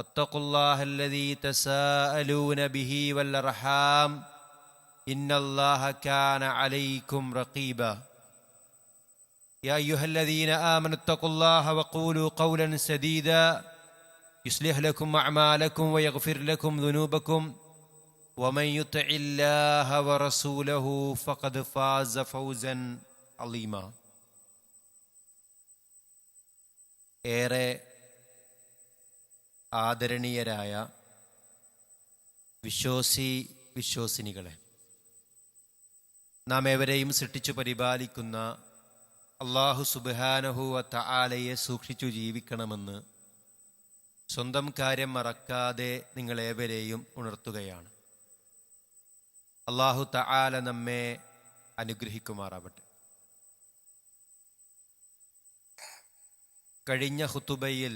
واتقوا الله الذي تساءلون به والأرحام إن الله كان عليكم رقيبا. يا أيها الذين آمنوا اتقوا الله وقولوا قولا سديدا. يصلح لكم أعمالكم ويغفر لكم ذنوبكم. ومن يطع الله ورسوله فقد فاز فوزا عظيما. ഏറെ ആദരണീയരായ വിശ്വാസി വിശ്വാസിനികളെ നാം ഏവരെയും സൃഷ്ടിച്ചു പരിപാലിക്കുന്ന അള്ളാഹു സുബാനഹുവ തആലയെ സൂക്ഷിച്ചു ജീവിക്കണമെന്ന് സ്വന്തം കാര്യം മറക്കാതെ നിങ്ങളേവരെയും ഉണർത്തുകയാണ്. അള്ളാഹു തആല നമ്മെ അനുഗ്രഹിക്കുമാറാവട്ടെ. കഴിഞ്ഞ ഹുത്തുബയിൽ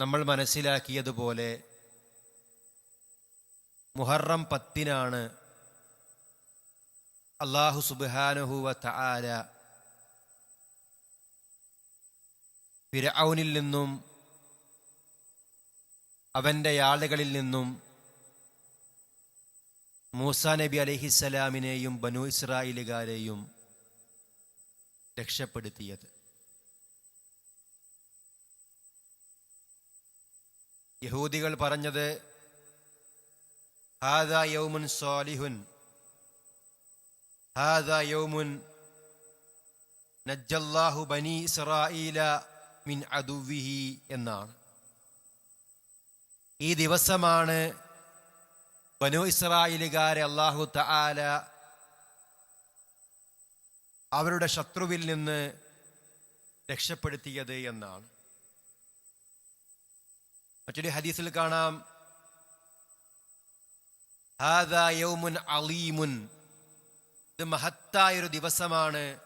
നമ്മൾ മനസ്സിലാക്കിയതുപോലെ മുഹറം പത്തിനാണ് അള്ളാഹു സുബാനുഹുവ തആല ഫിരഔനിൽ നിന്നും അവന്റെ ആളുകളിൽ നിന്നും മൂസ നബി അലഹിസലാമിനെയും ബനു ഇസ്രായേലുകാരെയും രക്ഷപ്പെടുത്തിയത്. യഹൂദികൾ പറഞ്ഞത് ഹാദാ യൗമുൻ സാലിഹുൻ ഹാദാ യൗമുൻ നജ്ജല്ലാഹു ബനി ഇസ്രായീല മിൻ അദുവിഹി എന്നാണ്. ഈ ദിവസമാണ് ബനു ഇസ്രായേലുകാരെ അള്ളാഹു തആല അവരുടെ ശത്രുവിൽ നിന്ന് രക്ഷപ്പെടുത്തിയത് എന്നാണ്. മറ്റൊരു ഹദീസിൽ കാണാം. യൗമുൻ അലീമുൻ. ഇത് മഹത്തായൊരു ദിവസമാണ്.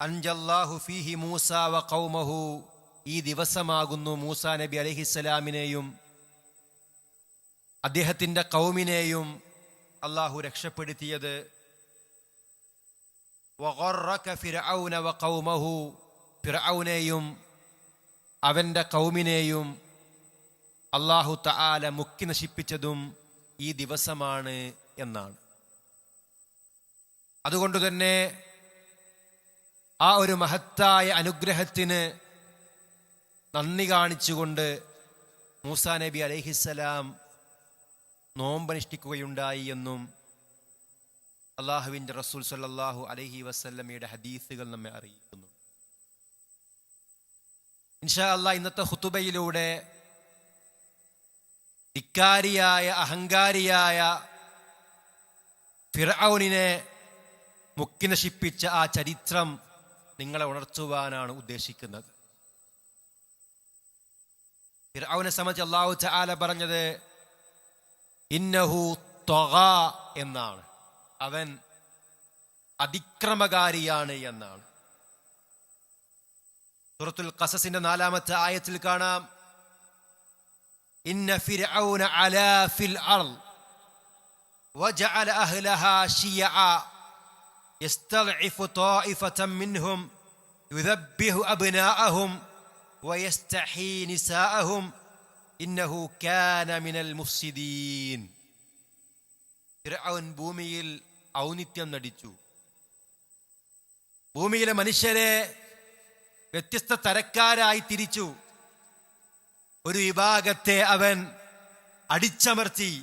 അഞ്ചല്ലാഹു ഫീഹി മൂസ വ ഖൗമഹു. ഈ ദിവസമാകുന്നു മൂസ നബി അലഹിസ്സലാമിനെയും അദ്ദേഹത്തിന്റെ കൗമിനെയും അള്ളാഹു രക്ഷപ്പെടുത്തിയത്. വഗറക അവന്റെ കൗമിനെയും അള്ളാഹു തആല മുക്കി നശിപ്പിച്ചതും ഈ ദിവസമാണ് എന്നാണ്. അതുകൊണ്ട് തന്നെ ആ ഒരു മഹത്തായ അനുഗ്രഹത്തിന് നന്ദി കാണിച്ചുകൊണ്ട് മൂസാ നബി അലഹിസ്സലാം നോമ്പനുഷ്ഠിക്കുകയുണ്ടായി എന്നും അള്ളാഹുവിന്റെ റസൂൽ സല്ലാഹു അലഹി വസല്ലമയുടെ ഹദീസുകൾ നമ്മെ അറിയിക്കുന്നു. ഇൻഷാ അള്ളാഹ് ഇന്നത്തെ ഹുത്തുബയിലൂടെ ധിക്കാരിയായ അഹങ്കാരിയായ ഫിറൌനിനെ മുക്കി നശിപ്പിച്ച ആ ചരിത്രം നിങ്ങളെ ഉണർത്തുവാനാണ് ഉദ്ദേശിക്കുന്നത്. ഫിറൌനെ സംബന്ധിച്ച് അള്ളാഹു ചാല പറഞ്ഞത് ഇന്നഹു തൊക എന്നാണ്. അവൻ അതിക്രമകാരിയാണ് എന്നാണ്. സൂറത്തുൽ ഖസസിന്റെ നാലാമത്തെ ആയത്തിൽ കാണാം ഇന്ന ഫിർഔന അലാ ഫിൽ അർള് وجعل أهلها شيعا يستضعف طائفة منهم يذبح أبناءهم ويستحيي نساءهم إنه كان من المفسدين ഫിർഔൻ ഭൂമിയിൽ ഔന്നിത്യം നടിച്ചു ഭൂമിയിലെ മനുഷ്യരെ വ്യത്യസ്ത തരക്കാരായി തിരിച്ചു. ഒരു വിഭാഗത്തെ അവൻ അടിച്ചമർത്തി.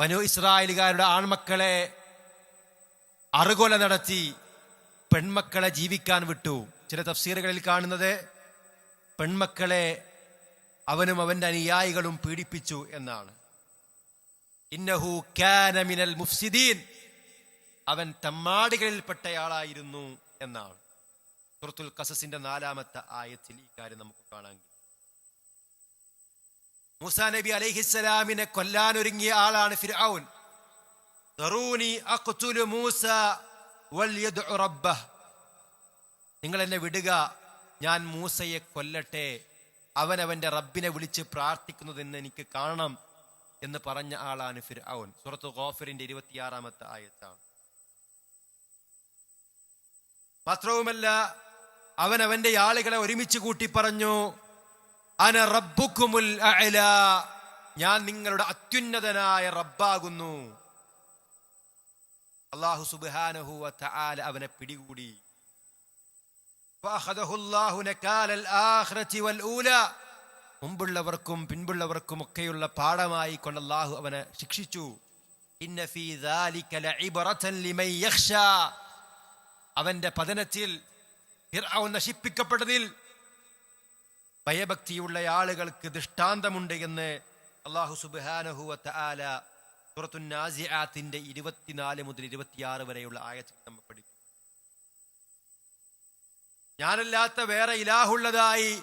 വനു ഇസ്രായേലുകാരുടെ ആൺമക്കളെ അറുകൊല നടത്തി പെൺമക്കളെ ജീവിക്കാൻ വിട്ടു. ചില തഫ്സീറുകളിൽ കാണുന്നത് പെൺമക്കളെ അവനും അവന്റെ അനുയായികളും പീഡിപ്പിച്ചു എന്നാണ്. ഇന്നഹു കാനമിനൽ മുഫ്സിദീൻ. അവൻ തമ്മാടികളിൽപ്പെട്ടയാളായിരുന്നു എന്നാണ്. സുഹൃത്തുൽ കസസിന്റെ നാലാമത്തെ ആയത്തിൽ ഈ കാര്യം നമുക്ക് കാണാൻ കഴിയും. മൂസാ നബി അലൈഹിസ്സലാമിനെ കൊല്ലാൻ ഒരുങ്ങിയ ആളാണ് ഫിർഔൻ ദറൂനി അഖ്തുലു മൂസ നിങ്ങൾ എന്നെ വിടുക ഞാൻ മൂസയെ കൊല്ലട്ടെ അവൻ അവന്റെ റബ്ബിനെ വിളിച്ച് പ്രാർത്ഥിക്കുന്നതെന്ന് എനിക്ക് കാണണം എന്ന് പറഞ്ഞ ആളാണ് ഫിർഔൻ സുറത്ത് ഗോഫറിന്റെ ഇരുപത്തിയാറാമത്തെ ആയത്താണ്. മാത്രവുമല്ല അവൻ അവന്റെ ആളുകളെ ഒരുമിച്ച് കൂട്ടി പറഞ്ഞു അന റബ്ബുക്കുമുൽ അല ഞാൻ നിങ്ങളുടെ അത്യുന്നതനായ റബ്ബാകുന്നു. അള്ളാഹു സുബാനഹു അവനെ പിടികൂടി. മുമ്പുള്ളവർക്കും പിൻപുള്ളവർക്കും ഒക്കെയുള്ള പാഠമായി കൊണ്ട് അള്ളാഹു അവനെ ശിക്ഷിച്ചു. അവന്റെ പതനത്തിൽ ഫിർഔൻ നശിപ്പിക്കപ്പെട്ടതിൽ ഭയഭക്തിയുള്ള ആളുകൾക്ക് ദൃഷ്ടാന്തമുണ്ട് എന്ന് അള്ളാഹു സുബാനഹുവത്ത ആല സുറത്തുനാസിയാത്തിന്റെ ഇരുപത്തിനാല് മുതൽ ഇരുപത്തിയാറ് വരെയുള്ള ആയത്തിൽ നമ്മൾ പഠിക്കും. ഞാനല്ലാത്ത വേറെ ഇലാഹുള്ളതായി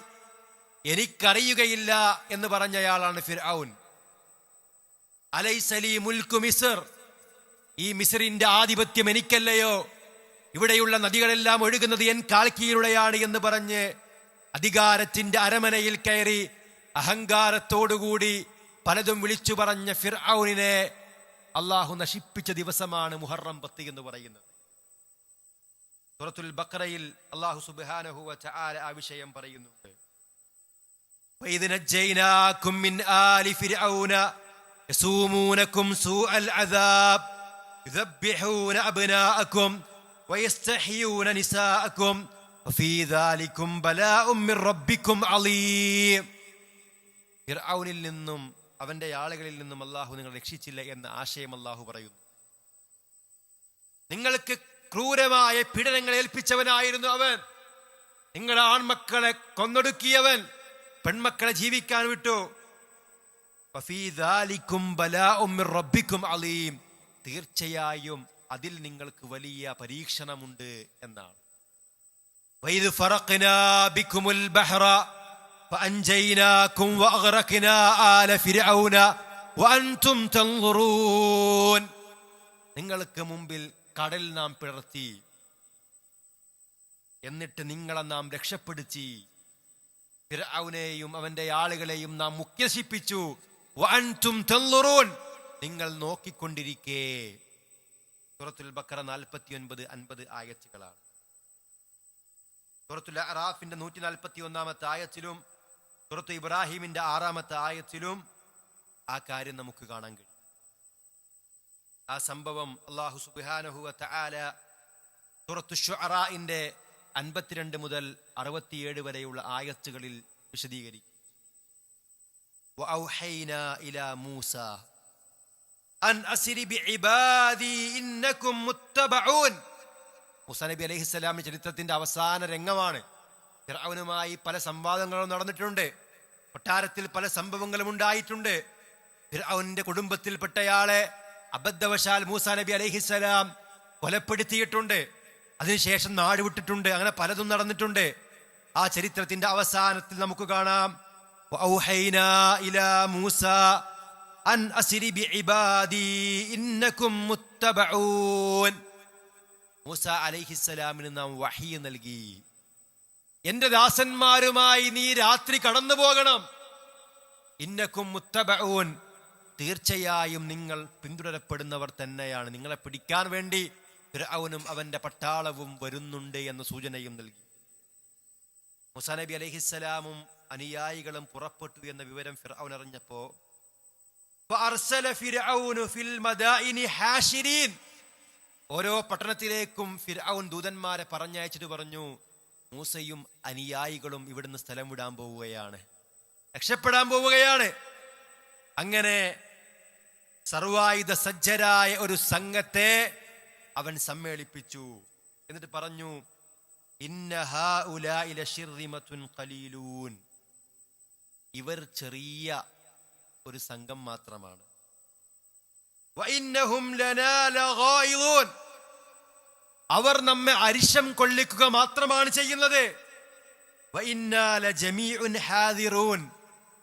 എനിക്കറിയുകയില്ല എന്ന് പറഞ്ഞയാളാണ് ഫിർഔൻ അലൈസലി മുൽക്കു മിസർ. ഈ മിസറിന്റെ ആധിപത്യം എനിക്കല്ലയോ? ഇവിടെയുള്ള നദികളെല്ലാം ഒഴുകുന്നത് എൻ കാൽക്കീയിലൂടെയാണ് എന്ന് പറഞ്ഞ് അധികാരത്തിന്റെ അരമനയിൽ കയറി അഹങ്കാരത്തോടുകൂടി പലതും വിളിച്ചു പറഞ്ഞ ഫിർഔനിനെ അള്ളാഹു നശിപ്പിച്ച ദിവസമാണ് മുഹറം പത്ത് എന്ന് പറയുന്നത്. സൂറത്തുൽ ബക്രയിൽ അള്ളാഹു സുബ്ഹാനഹു വതആല ആ വിഷയം പറയുന്നുണ്ട് وإذ نجيناكم من آل فرعون يسومونكم سوء العذاب يذبحون أبناءكم ويستحيون نساءكم وفي ذلكم بلاء من ربكم عظيم ഫിർഔനിൽ നിന്നും അവന്റെ ആളുകളിൽ നിന്നും അള്ളാഹു നിങ്ങൾ രക്ഷിച്ചില്ല എന്ന ആശയം അള്ളാഹു പറയുന്നു നിങ്ങൾക്ക് ക്രൂരമായ പീഡനങ്ങൾ ഏൽപ്പിച്ചവനായിരുന്നു അവൻ നിങ്ങളുടെ ആൺമക്കളെ കൊന്നൊടുക്കിയവൻ പെൺമക്കളെ ജീവിക്കാൻ വിട്ടു വഫീ ദാലിക്കും ബലാഉം മിർ റബ്ബിക്കും അലീം തീർച്ചയായും അതിൽ നിങ്ങൾക്ക് വലിയ പരീക്ഷണമുണ്ട് എന്നാണ്. നിങ്ങൾക്ക് മുമ്പിൽ കടൽ നാം പിളർത്തി എന്നിട്ട് നിങ്ങളെ നാം രക്ഷപ്പെടുത്തി. ഫിറൌനെയും അവന്റെ ആളുകളെയും നാം മുഖ്യസിപ്പിച്ചു. നിങ്ങൾ നോക്കിക്കൊണ്ടിരിക്കേ. സൂറത്തുൽ ബക്കറ നാൽപ്പത്തി ഒൻപത് അൻപത് ആയത്തുകളാണ് സൂറത്തുൽ അറാഫിന്റെ നൂറ്റി നാൽപ്പത്തി ഒന്നാമത്തെ ആയത്തിലും സൂറത്ത് ഇബ്രാഹിമിന്റെ ആറാമത്തെ ആയത്തിലും ആ കാര്യം നമുക്ക് കാണാൻ കഴിയും ആ സംഭവം അള്ളാഹു സുബാനഹുവ തആല സൂറത്തു ഷുഅറാഇന്റെ അൻപത്തിരണ്ട് മുതൽ അറുപത്തിയേഴ് വരെയുള്ള ആയത്തുകളിൽ വിശദീകരിക്കും وأوحينا إلى موسى മുസനബി അലൈഹി സ്വലാമിന്റെ ചരിത്രത്തിന്റെ അവസാന രംഗമാണ്. ഫിറൌനുമായി പല സംവാദങ്ങളും നടന്നിട്ടുണ്ട്. കൊട്ടാരത്തിൽ പല സംഭവങ്ങളും ഉണ്ടായിട്ടുണ്ട്. ഫിറൌന്റെ കുടുംബത്തിൽപ്പെട്ടയാളെ അബദ്ധവശാൽ മൂസ നബി അലൈഹിസ്സലാം കൊലപ്പെടുത്തിയിട്ടുണ്ട്. അതിനുശേഷം നാട് വിട്ടിട്ടുണ്ട്. അങ്ങനെ പലതും നടന്നിട്ടുണ്ട്. ആ ചരിത്രത്തിന്റെ അവസാനത്തിൽ നമുക്ക് കാണാം. ഇലാ മൂസ അൻ അസിരി ബി ഇബാദി ഇന്നക്കും മുത്തബഊൻ. മൂസ അലൈഹിസ്സലാമിന് നാം വഹി നൽകി. എന്റെ ദാസന്മാരുമായി നീ രാത്രി കടന്നു പോകണം. ഇന്നക്കും മുത്തബഊൻ. തീർച്ചയായും നിങ്ങൾ പിന്തുടരപ്പെടുന്നവർ തന്നെയാണ്. നിങ്ങളെ പിടിക്കാൻ വേണ്ടി ഫിർഔനും അവന്റെ പട്ടാളവും വരുന്നുണ്ട് എന്ന സൂചനയും നൽകി. മുസാനബി അലഹിസ്സലാമും അനുയായികളും പുറപ്പെട്ടു എന്ന വിവരം ഫിർഔൻ അറിഞ്ഞപ്പോൾ ഓരോ പട്ടണത്തിലേക്കും ഫിർഔൻ ദൂതന്മാരെ പറഞ്ഞയച്ചിട്ട് പറഞ്ഞു മൂസയും അനുയായികളും ഇവിടുന്ന് സ്ഥലം വിടാൻ പോവുകയാണ്. രക്ഷപ്പെടാൻ പോവുകയാണ്. അങ്ങനെ സർവായുധ സജ്ജരായ ഒരു സംഘത്തെ അവൻ സമ്മേളിപ്പിച്ചു. എന്നിട്ട് പറഞ്ഞു ഇന്ന ഹാഉലാഇ ലശിർരിമത്തുൻ ഖലീലൂൻ. ഇവർ ചെറിയ ഒരു സംഘം മാത്രമാണ്. അവർ നമ്മെ അരിശം കൊള്ളിക്കുക മാത്രമാണ് ചെയ്യുന്നത്.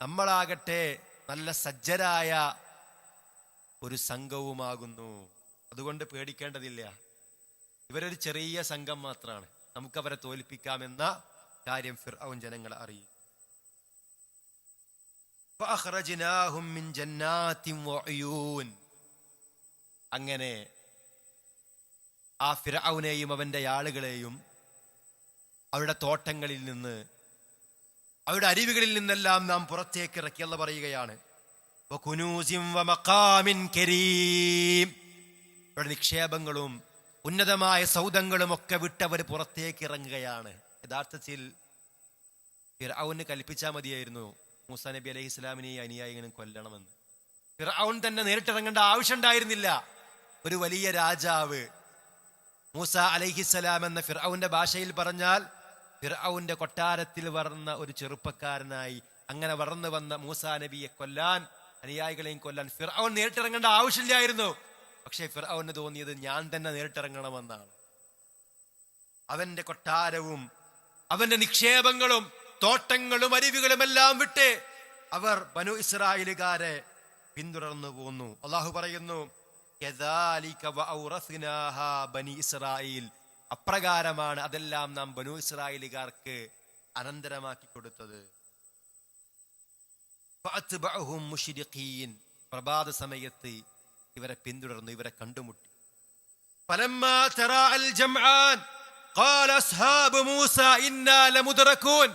നമ്മളാകട്ടെ നല്ല സജ്ജരായ ഒരു സംഘവുമാകുന്നു. അതുകൊണ്ട് പേടിക്കേണ്ടതില്ല. ഇവരൊരു ചെറിയ സംഘം മാത്രമാണ്. നമുക്കവരെ തോൽപ്പിക്കാമെന്ന കാര്യം ഫിർഔൻ ജനങ്ങളെ അറിയും അങ്ങനെ ആ ഫിറൌനെയും അവന്റെ ആളുകളെയും അവരുടെ തോട്ടങ്ങളിൽ നിന്ന് അവരുടെ അരുവികളിൽ നിന്നെല്ലാം നാം പുറത്തേക്ക് ഇറക്കിയെന്ന് പറയുകയാണ്. അവരുടെ നിക്ഷേപങ്ങളും ഉന്നതമായ സൗദങ്ങളും ഒക്കെ വിട്ടവർ പുറത്തേക്ക് ഇറങ്ങുകയാണ് യഥാർത്ഥത്തിൽ ഫിറൌന് കൽപ്പിച്ചാൽ മതിയായിരുന്നു. മൂസ നബി അലൈഹി ഇസ്ലാമിനെയും അനുയായികളും കൊല്ലണമെന്ന്. ഫിറൌൻ തന്നെ നേരിട്ടിറങ്ങേണ്ട ആവശ്യമുണ്ടായിരുന്നില്ല. ഒരു വലിയ രാജാവ്. മൂസ അലൈഹിസ്സലാം എന്ന ഫിറാവുന്റെ ഭാഷയിൽ പറഞ്ഞാൽ ഫിറാവുന്റെ കൊട്ടാരത്തിൽ വളർന്ന ഒരു ചെറുപ്പക്കാരനായി അങ്ങനെ വളർന്നു വന്ന മൂസ നബിയെ കൊല്ലാൻ അനുയായികളെയും കൊല്ലാൻ ഫിറൌൻ നേരിട്ടിറങ്ങേണ്ട ആവശ്യമില്ലായിരുന്നു. പക്ഷേ ഫിറൌന് തോന്നിയത് ഞാൻ തന്നെ നേരിട്ടിറങ്ങണമെന്നാണ്. അവന്റെ കൊട്ടാരവും അവന്റെ നിക്ഷേപങ്ങളും തോട്ടങ്ങളും അരുവികളും എല്ലാം വിട്ട് അവർ ബനു ഇസ്രായേലുകാരെ പിന്തുടർന്നു പോന്നു അള്ളാഹു പറയുന്നു "കദാലിക വഔറസ്നാഹാ ബനി ഇസ്രായേൽ അപ്രകാരമാണ് അതെല്ലാം നാം ബനു ഇസ്രായേലുകാർക്ക് അനന്തരമാക്കി കൊടുത്തത് ഫഅത്ബഅഹും മുശ്രിഖീൻ. പ്രഭാത സമയത്ത് ഇവരെ പിന്തുടർന്നു ഇവരെ കണ്ടുമുട്ടി فلما تراءى الجمعان قال أصحاب موسى إنا لمدركون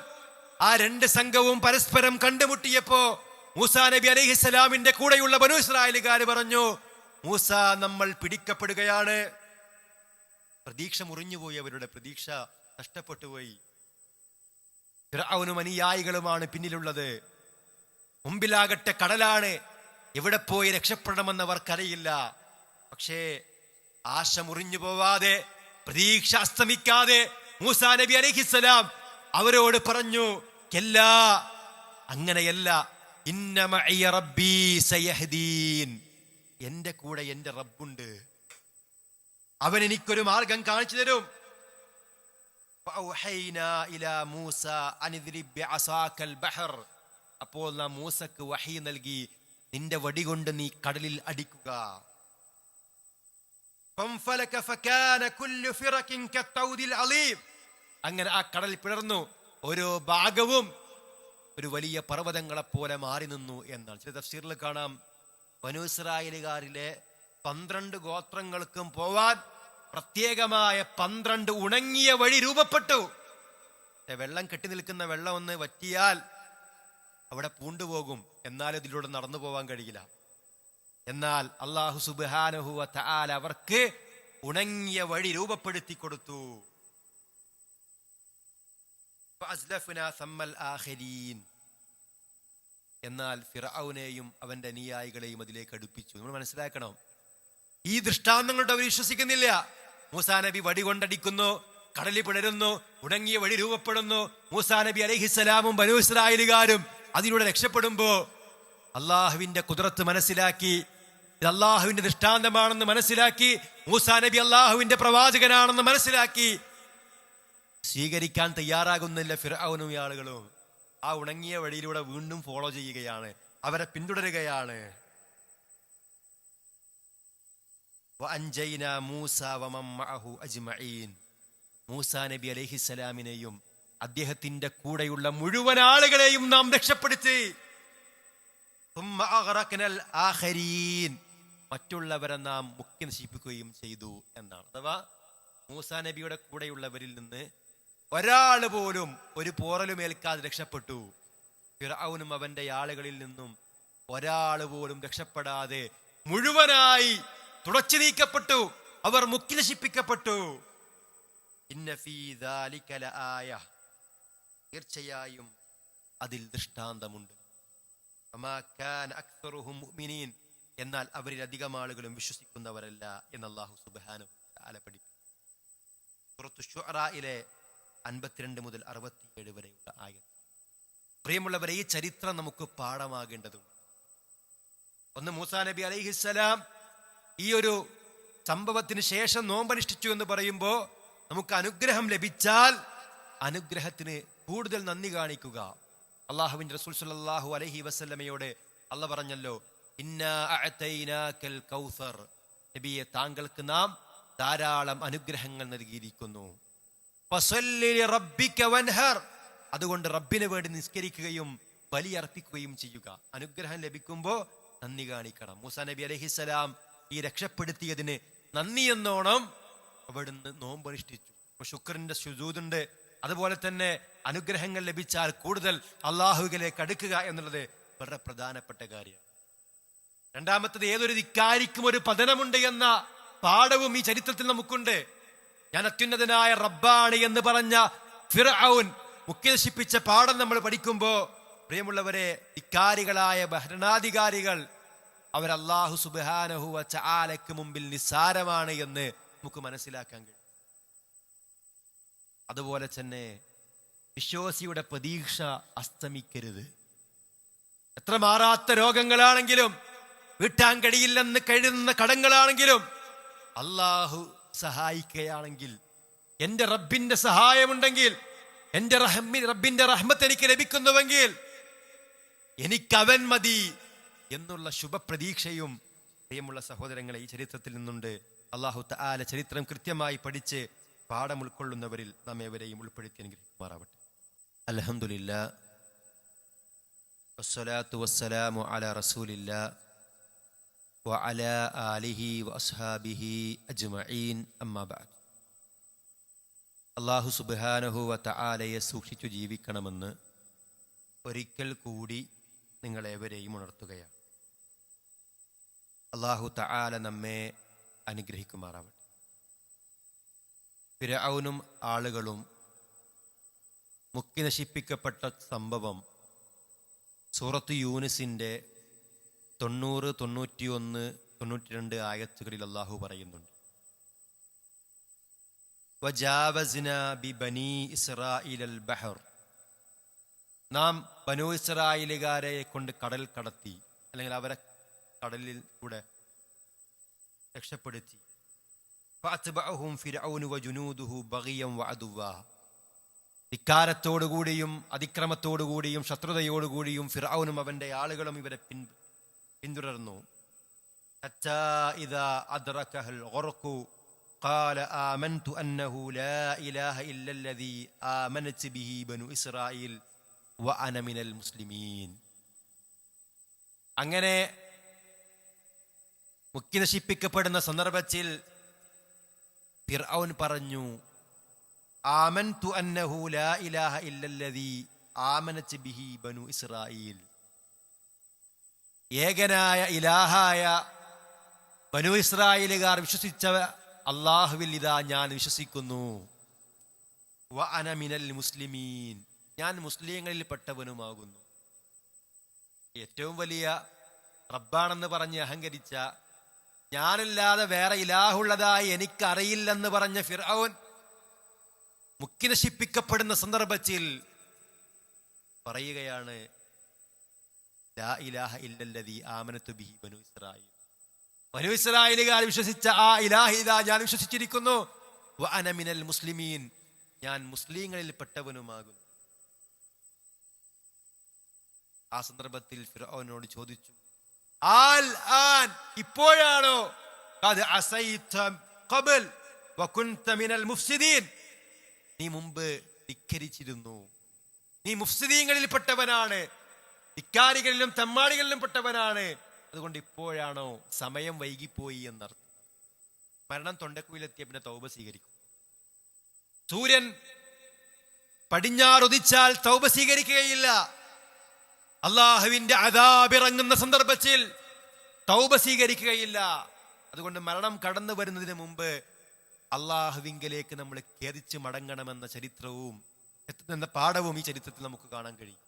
ആ രണ്ട് സംഘവും പരസ്പരം കണ്ടുമുട്ടിയപ്പോ മൂസ നബി അലൈഹിസ്സലാമിന്റെ കൂടെയുള്ള ബനു ഇസ്രായേലുകാര് പറഞ്ഞു മൂസ നമ്മൾ പിടിക്കപ്പെടുകയാണ്. പ്രതീക്ഷ മുറിഞ്ഞുപോയി അവരുടെ പ്രതീക്ഷ നഷ്ടപ്പെട്ടു പോയി. അനുയായികളുമാണ് പിന്നിലുള്ളത്. മുമ്പിലാകട്ടെ കടലാണ് എവിടെ പോയി രക്ഷപ്പെടണമെന്ന് അവർക്കറിയില്ല പക്ഷേ ആശ മുറിഞ്ഞു പോവാതെ പ്രതീക്ഷ അസ്തമിക്കാതെ മൂസാ നബി അലഹിസ്സലാം അവരോട് പറഞ്ഞു കെല്ല അങ്ങനെയല്ല. എന്റെ കൂടെ എന്റെ റബ്ബുണ്ട്. അവൻ എനിക്കൊരു മാർഗം കാണിച്ചു തരും. അപ്പോൾ നാം മൂസക്ക് വഹി നൽകി നിന്റെ വടി കൊണ്ട് നീ കടലിൽ അടിക്കുക. അങ്ങനെ ആ കടൽ പിളർന്നു. ഓരോ ഭാഗവും ഒരു വലിയ പർവതങ്ങളെ പോലെ മാറി നിന്നു എന്നാണ് ചില തഫ്സീറിൽ കാണാം വനുസ്രായലുകാരിലെ പന്ത്രണ്ട് ഗോത്രങ്ങൾക്കും പോവാൻ പ്രത്യേകമായ പന്ത്രണ്ട് ഉണങ്ങിയ വഴി രൂപപ്പെട്ടു. വെള്ളം കെട്ടി നിൽക്കുന്ന വെള്ളം ഒന്ന് വറ്റിയാൽ അവിടെ പൂണ്ടുപോകും. എന്നാൽ ഇതിലൂടെ നടന്നു പോവാൻ കഴിയില്ല. എന്നാൽ അള്ളാഹു സുബാനഹുവ അവർക്ക് ഉണങ്ങിയ വഴി രൂപപ്പെടുത്തി കൊടുത്തു. എന്നാൽ ഫിറൌനെയും അവന്റെ അനുയായികളെയും അതിലേക്ക് അടുപ്പിച്ചു. നമ്മൾ മനസ്സിലാക്കണം. ഈ ദൃഷ്ടാന്തങ്ങളുടെ അവർ വിശ്വസിക്കുന്നില്ല. മൂസാ നബി വടി കൊണ്ടടിക്കുന്നു കടലിൽ പിളരുന്നു ഉണങ്ങിയ വഴി രൂപപ്പെടുന്നു. മൂസാ നബി അലഹിസലാമും ബനു ഇസ്രായേലുകാരും അതിലൂടെ രക്ഷപ്പെടുമ്പോ അള്ളാഹുവിന്റെ കുതിരത്ത് മനസ്സിലാക്കി ഇത് അള്ളാഹുവിന്റെ ദൃഷ്ടാന്തമാണെന്ന് മനസ്സിലാക്കി മൂസാ നബി അള്ളാഹുവിന്റെ പ്രവാചകനാണെന്ന് മനസ്സിലാക്കി സ്വീകരിക്കാൻ തയ്യാറാകുന്നില്ല ഫിർഔനും ആളുകളും. ആ ഉണങ്ങിയ വഴിയിലൂടെ വീണ്ടും ഫോളോ ചെയ്യുകയാണ്. അവരെ പിന്തുടരുകയാണ്. മൂസ നബി അലഹിസലാമിനെയും അദ്ദേഹത്തിന്റെ കൂടെയുള്ള മുഴുവൻ ആളുകളെയും നാം രക്ഷപ്പെടുത്തി. മറ്റുള്ളവരെ നാം മുക്കി നശിപ്പിക്കുകയും ചെയ്തു എന്നാണ്. അഥവാ മൂസ നബിയുടെ കൂടെയുള്ളവരിൽ നിന്ന് ഒരാൾ പോലും ഒരു പോറലും ഏൽക്കാതെ രക്ഷപ്പെട്ടു. ഫിറാവുനും അവന്റെ ആളുകളിൽ നിന്നും ഒരാൾ പോലും രക്ഷപ്പെടാതെ മുഴുവനായി തുടച്ചു നീക്കപ്പെട്ടു. അവർ മുക്കി നശിപ്പിക്കപ്പെട്ടു ലആയ. തീർച്ചയായും അതിൽ ദൃഷ്ടാന്തമുണ്ട്. എന്നാൽ അവരിൽ അധികം ആളുകളും വിശ്വസിക്കുന്നവരല്ല എന്ന് അല്ലാഹു സുബ്ഹാനഹു അൻപത്തിരണ്ട് മുതൽ അറുപത്തിയേഴ് വരെയുള്ള ആയത്ത്. പ്രിയമുള്ളവരെ ഈ ചരിത്രം നമുക്ക് പാഠമാകേണ്ടതുണ്ട്. ഒന്ന് മൂസാ നബി അലൈഹിസ്സലാം ഈ ഒരു സംഭവത്തിന് ശേഷം നോമ്പനുഷ്ഠിച്ചു എന്ന് പറയുമ്പോൾ നമുക്ക് അനുഗ്രഹം ലഭിച്ചാൽ അനുഗ്രഹത്തിന് കൂടുതൽ നന്ദി കാണിക്കുക. അള്ളാഹുവിന്റെ റസൂൽ സല്ലല്ലാഹു അലൈഹി വസല്ലമയോട് അല്ല പറഞ്ഞല്ലോ നബിയെ താങ്കൾക്ക് നാം ധാരാളം അനുഗ്രഹങ്ങൾ നൽകിയിരിക്കുന്നു. അതുകൊണ്ട് റബ്ബിന് വേണ്ടി നിസ്കരിക്കുകയും ബലിയർപ്പിക്കുകയും ചെയ്യുക. അനുഗ്രഹം ലഭിക്കുമ്പോൾ നന്ദി കാണിക്കണം. മൂസാ നബി അലഹിസലാം ഈ രക്ഷപ്പെടുത്തിയതിന് നന്ദി എന്നോണം അവിടുന്ന് നോമ്പനുഷ്ഠിച്ചു. ശുക്രന്റെ ശുചൂതുണ്ട് അതുപോലെ തന്നെ അനുഗ്രഹങ്ങൾ ലഭിച്ചാൽ കൂടുതൽ അള്ളാഹുവിലേക്ക് അടുക്കുക എന്നുള്ളത് വളരെ പ്രധാനപ്പെട്ട കാര്യമാണ് രണ്ടാമത്തത് ഏതൊരു ധിക്കാരിക്കും ഒരു പതനമുണ്ട് എന്ന പാഠവും ഈ ചരിത്രത്തിൽ നമുക്കുണ്ട്. ഞാൻ അത്യുന്നതനായ റബ്ബാണ് എന്ന് പറഞ്ഞ ഫിർഔൻ മുഖ്യ നശിപ്പിച്ച പാഠം നമ്മൾ പഠിക്കുമ്പോൾ പ്രിയമുള്ളവരെ ഇക്കാരികളായ ഭരണാധികാരികൾ അള്ളാഹു സുബാനഹുവ ചാലയ്ക്ക് മുമ്പിൽ നിസ്സാരമാണ് എന്ന് നമുക്ക് മനസ്സിലാക്കാൻ കഴിയും. അതുപോലെ തന്നെ വിശ്വാസിയുടെ പ്രതീക്ഷ അസ്തമിക്കരുത്. എത്ര മാറാത്ത രോഗങ്ങളാണെങ്കിലും വീട്ടാൻ കഴിയില്ലെന്ന് കഴിയുന്ന കടങ്ങളാണെങ്കിലും അള്ളാഹു സഹായിക്കുകയാണെങ്കിൽ എന്റെ റബ്ബിന്റെ സഹായമുണ്ടെങ്കിൽ എന്റെ റഹ്മി റബ്ബിന്റെ റഹ്മത്ത് എനിക്ക് ലഭിക്കുന്നുവെങ്കിൽ എനിക്കവൻ മതി എന്നുള്ള ശുഭപ്രതീക്ഷയും പ്രിയമുള്ള സഹോദരങ്ങളെ ഈ ചരിത്രത്തിൽ നിന്നുണ്ട്. അള്ളാഹു തആല ചരിത്രം കൃത്യമായി പഠിച്ച് പാഠം ഉൾക്കൊള്ളുന്നവരിൽ നാം ഏവരെയും ഉൾപ്പെടുത്തി വസ്സലാത്തു വസ്സലാമു അല റസൂലില്ല വഅല ആലിഹി വഅസ്ഹാബിഹി അജ്മഈൻ അമ്മാബാദ് അള്ളാഹു സുബാനഹുവ തആലയെ സൂക്ഷിച്ചു ജീവിക്കണമെന്ന് ഒരിക്കൽ കൂടി നിങ്ങളേവരെയും ഉണർത്തുകയാണ്. അള്ളാഹു തആല നമ്മെ അനുഗ്രഹിക്കുമാറാവട്ടെ. ഫിരഔനും ആളുകളും മുക്കി നശിപ്പിക്കപ്പെട്ട സംഭവം സൂറത്ത് യൂനിസിന്റെ തൊണ്ണൂറ് തൊണ്ണൂറ്റി ഒന്ന് തൊണ്ണൂറ്റി രണ്ട് ആയത്തുകളിൽ അള്ളാഹു പറയുന്നുണ്ട് നാം ബനു ഇസ്രായിലുകാരെ കൊണ്ട് കടൽ കടത്തി അല്ലെങ്കിൽ അവരെ കടലിൽ കൂടെ രക്ഷപ്പെടുത്തി. ധിക്കാരത്തോടുകൂടിയും അതിക്രമത്തോടുകൂടിയും ശത്രുതയോടുകൂടിയും ഫിറൌനും അവന്റെ ആളുകളും ഇവരെ പിൻ പിന്തുടർന്നു حتى إذا أدركه الغرق قال آمنت أنه لا إله إلا الذي آمنت به بنو إسرائيل وأنا من المسلمين അങ്ങനെ മുക്കി നശിപ്പിക്കപ്പെടുന്ന സന്ദർഭത്തിൽ ഫിർഔൻ പറഞ്ഞു ആമൻതു അന്നഹു ലാ ഇലാഹ ഇല്ലല്ലദീ ആമനത്ത് ബിഹി ബനു ഇസ്രായീൽ ഏകനായ ഇലാഹായ ബനു ഇസ്രായേലുകാർ വിശ്വസിച്ച അള്ളാഹുവിൽ ഇതാ ഞാൻ വിശ്വസിക്കുന്നു. വ അന മിനൽ മുസ്ലിമീൻ. ഞാൻ മുസ്ലിങ്ങളിൽ പെട്ടവനുമാകുന്നു. ഏറ്റവും വലിയ റബ്ബാണെന്ന് പറഞ്ഞ് അഹങ്കരിച്ച ഞാനല്ലാതെ വേറെ ഇലാഹുള്ളതായി എനിക്കറിയില്ലെന്ന് പറഞ്ഞ ഫിറൌൻ മുക്കി നശിപ്പിക്കപ്പെടുന്ന സന്ദർഭത്തിൽ പറയുകയാണ് ലാ ഇലാഹ ഇല്ലല്ലദീ ആമനത്തു ബിഹി ബനു ഇസ്രായേൽ. ബനു ഇസ്രായേലുകാർ വിശ്വസിച്ച ആ ഇലാഹിത ഞാൻ വിശ്വസിച്ചിരിക്കുന്നു. വ അന മിനൽ മുസ്ലിമീൻ. ഞാൻ മുസ്ലിങ്ങളിൽ പെട്ടവനുമാകുന്നു. ആ സന്ദർഭത്തിൽ ഫിറോനോട് ചോദിച്ചു ആൽ ആൻ ഇപ്പോഴാണോ? അത് വകുൻത മിനൽ മുഫ്സിദീൻ. നീ മുമ്പ് ധിക്കരിച്ചിരുന്നു നീ മുഫ്സിദീങ്ങളിൽ ധിക്കാരികളിലും തെമ്മാടികളിലും പെട്ടവനാണ്. അതുകൊണ്ട് ഇപ്പോഴാണോ സമയം വൈകിപ്പോയി എന്നർത്ഥം. മരണം തൊണ്ടക്കുയിലെത്തിയ പിന്നെ തൗബ സ്വീകരിക്കും. സൂര്യൻ പടിഞ്ഞാറുദിച്ചാൽ തൗബ സ്വീകരിക്കുകയില്ല. അള്ളാഹുവിന്റെ അതാപിറങ്ങുന്ന സന്ദർഭത്തിൽ തൗബ സ്വീകരിക്കുകയില്ല. അതുകൊണ്ട് മരണം കടന്നു വരുന്നതിന് മുമ്പ് അള്ളാഹുവിങ്കലേക്ക് നമ്മൾ ഖേദിച്ച് മടങ്ങണമെന്ന ചരിത്രവും എന്ന പാഠവും ഈ ചരിത്രത്തിൽ നമുക്ക് കാണാൻ കഴിയും.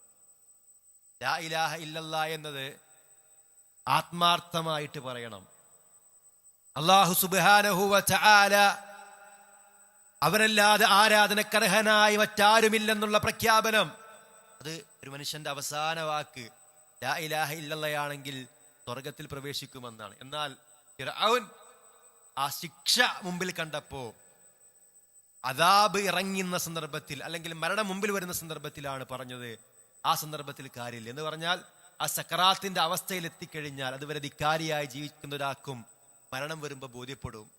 ലാ ഇലാഹ ഇല്ലല്ല എന്നത് ആത്മാർത്ഥമായിട്ട് പറയണം. അള്ളാഹു സുബാനഹുവ ചാല അവനല്ലാതെ ആരാധനക്കർഹനായി മറ്റാരുമില്ലെന്നുള്ള പ്രഖ്യാപനം. അത് ഒരു മനുഷ്യന്റെ അവസാന വാക്ക് ലാ ഇലാഹ ഇല്ലല്ലയാണെങ്കിൽ സ്വർഗത്തിൽ പ്രവേശിക്കുമെന്നാണ്. എന്നാൽ ഫിർഔൻ ആ ശിക്ഷ മുമ്പിൽ കണ്ടപ്പോ അതാബ് ഇറങ്ങുന്ന സന്ദർഭത്തിൽ അല്ലെങ്കിൽ മരണം മുമ്പിൽ വരുന്ന സന്ദർഭത്തിലാണ് പറഞ്ഞത് ആ സന്ദർഭത്തിൽ കാര്യമില്ല. എന്ന് പറഞ്ഞാൽ ആ സക്കറാത്തിന്റെ അവസ്ഥയിൽ എത്തിക്കഴിഞ്ഞാൽ അതുവരെ ധിക്കാരിയായി ജീവിക്കുന്ന ഒരാൾക്കും മരണം വരുമ്പോൾ ബോധ്യപ്പെടും.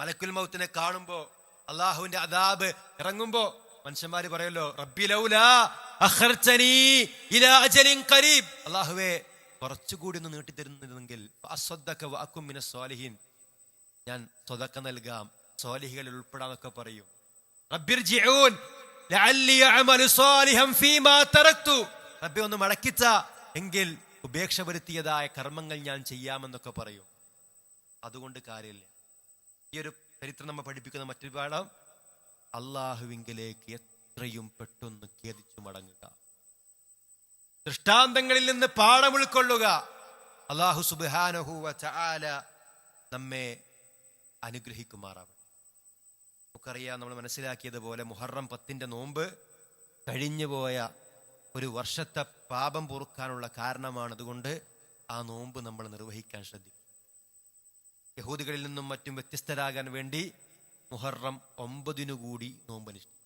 മലക്കുൽ മൗത്തിനെ കാണുമ്പോ അള്ളാഹുവിന്റെ അതാബ് ഇറങ്ങുമ്പോ മനുഷ്യന്മാര് പറയല്ലോ അള്ളാഹുവേ കുറച്ചുകൂടി ഒന്ന് നീട്ടിത്തരുന്നിരുന്നെങ്കിൽ ഞാൻ സ്വതക്ക നൽകാം സ്വാലിഹികളിൽ ഉൾപ്പെടാന്നൊക്കെ പറയും. റബ്ബിർജിഊൻ ലഅല്ലി റബ്ബി ഒന്ന് മടക്കിച്ച എങ്കിൽ ഉപേക്ഷ വരുത്തിയതായ കർമ്മങ്ങൾ ഞാൻ ചെയ്യാമെന്നൊക്കെ പറയും. അതുകൊണ്ട് കാര്യമില്ല. ഈ ഒരു ചരിത്രം നമ്മൾ പഠിപ്പിക്കുന്ന മറ്റൊരു പാഠം അള്ളാഹുവിങ്കിലേക്ക് എത്രയും പെട്ടെന്ന് ഖേദിച്ചു മടങ്ങുക. ദൃഷ്ടാന്തങ്ങളിൽ നിന്ന് പാഠം ഉൾക്കൊള്ളുക. അള്ളാഹു സുബാനഹു നമ്മെ അനുഗ്രഹിക്കുമാറാവട്ടെ. നമുക്കറിയാം നമ്മൾ മനസ്സിലാക്കിയതുപോലെ മുഹറം പത്തിന്റെ നോമ്പ് കഴിഞ്ഞുപോയ ഒരു വർഷത്തെ പാപം പൊറുക്കാനുള്ള കാരണമാണ് അതുകൊണ്ട് ആ നോമ്പ് നമ്മൾ നിർവഹിക്കാൻ ശ്രദ്ധിക്കും. യഹൂദികളിൽ നിന്നും മറ്റും വ്യത്യസ്തരാകാൻ വേണ്ടി മുഹറം ഒമ്പതിനു കൂടി നോമ്പ് അനുഷ്ഠിക്കും.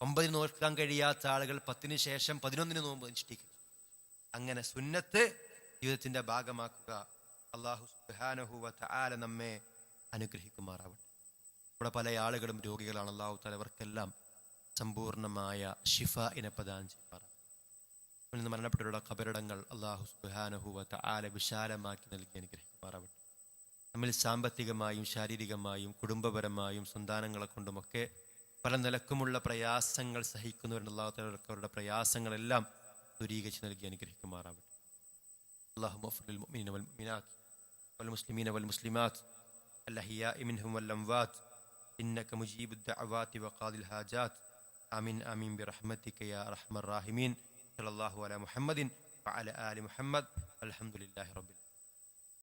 ഒമ്പതിന് നോക്കാൻ കഴിയാത്ത ആളുകൾ പത്തിന് ശേഷം പതിനൊന്നിന് നോമ്പ് അനുഷ്ഠിക്കും. അങ്ങനെ സുന്നത്ത് ജീവിതത്തിന്റെ ഭാഗമാക്കുക. അള്ളാഹു സുഹാനഹുവ ആല നമ്മെ അനുഗ്രഹിക്കുമാറാവട്ടെ. ഇവിടെ പല ആളുകളും രോഗികളാണ്. അള്ളാഹു താല അവർക്കെല്ലാം സമ്പൂർണമായ ഷിഫിനെ പ്രദാനം ചെയ്യുമാറാണ് നിന്ന് മരണപ്പെട്ടവരുടെ കബരടങ്ങൾ അള്ളാഹു സുഹാനഹുവത്ത് ആല വിശാലമാക്കി നൽകി അനുഗ്രഹിക്കുമാറാവട്ടെ നമ്മിൽ സാമ്പത്തികമായും ശാരീരികമായും കുടുംബപരമായും സന്താനങ്ങളെ കൊണ്ടുമൊക്കെ പല നിലക്കുമുള്ള പ്രയാസങ്ങൾ സഹിക്കുന്നവരുണ്ടല്ലാത്തവർക്ക് അവരുടെ പ്രയാസങ്ങളെല്ലാം ദുരീകരിച്ച് നൽകി അനുഗ്രഹിക്കുമാറാവട്ടെ അള്ളാഹു മഫ്ലുൽ മുഅ്മിനീന വൽ മുഅ്മിനാത്ത് വൽ മുസ്ലിമീന വൽ മുസ്ലിമാത്ത് അൽ അഹിയാഇ വൽ إنك مجيب الدعوات وقاضي الحاجات. آمين آمين برحمتك يا أرحم الراحمين. صلى الله على محمد وعلى آل محمد. الحمد لله رب العالمين.